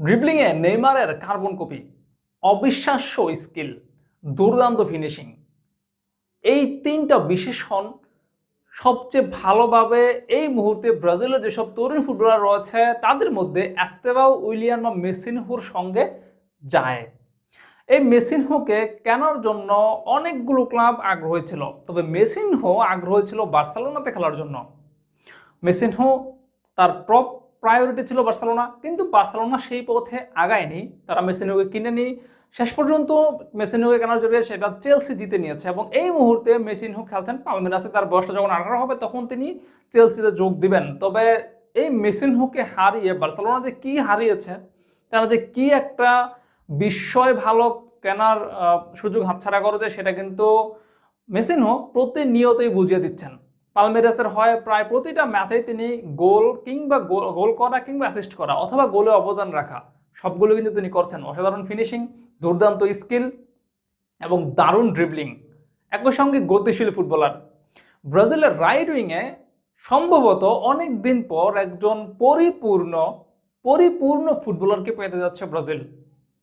ড্রিবলিংয়ে নেইমারের carbon copy অবিশ্বাস্য skill দুর্দান্ত ফিনিশিং এই তিনটা বিশেষণ সবচেয়ে ভালোভাবে এই মুহূর্তে ব্রাজিলের যেসব তরুণ ফুটবলার রয়েছে, তাদের মধ্যে অ্যাস্তেবাও উইলিয়ান বা মেসিনহুর সঙ্গে যায়। এই মেসিনহোকে কেনার জন্য অনেকগুলো ক্লাব আগ্রহী ছিল, তবে মেসিনহো আগ্রহী ছিল বার্সেলোনাতে খেলার জন্য। মেসিনহো তার টপ প্রায়োরিটি ছিল বার্সেলোনা, কিন্তু বার্সেলোনা সেই পথে আগায়নি। তারা মেসিনহোকে কিনে নি শেষ পর্যন্ত মেসিনহোকে কেনার জন্য সেটা চেলসি জিতে নিয়েছে এবং এই মুহূর্তে মেসিনহো খেলছেন পালমেরাসে তার বয়সটা যখন আঠারো হবে, তখন তিনি চেলসিতে যোগ দিবেন। তবে এই মেসিনহোকে হারিয়ে বার্সেলোনা যে কি হারিয়েছে, তারা যে কি একটা বিস্ময় ভালো কেনার সুযোগ হাতছাড়া করেছে, সেটা কিন্তু মেসিনহো প্রতিনিয়তই বুঝিয়ে দিচ্ছেন। পালমেরাসের হয় প্রায় প্রতিটা ম্যাচেই তিনি গোল কিংবা গোল করা কিংবা অ্যাসিস্ট করা অথবা গোলে অবদান রাখা। সবগুলো কিন্তু তিনি করছেন। অসাধারণ ফিনিশিং দুর্দান্ত স্কিল এবং দারুণ ড্রিবলিং একই সঙ্গে গতিশীল ফুটবলার ব্রাজিলের রাইট উইংয়ে সম্ভবত অনেক দিন পর একজন পরিপূর্ণ পরিপূর্ণ ফুটবলারকে পেতে যাচ্ছে ব্রাজিল।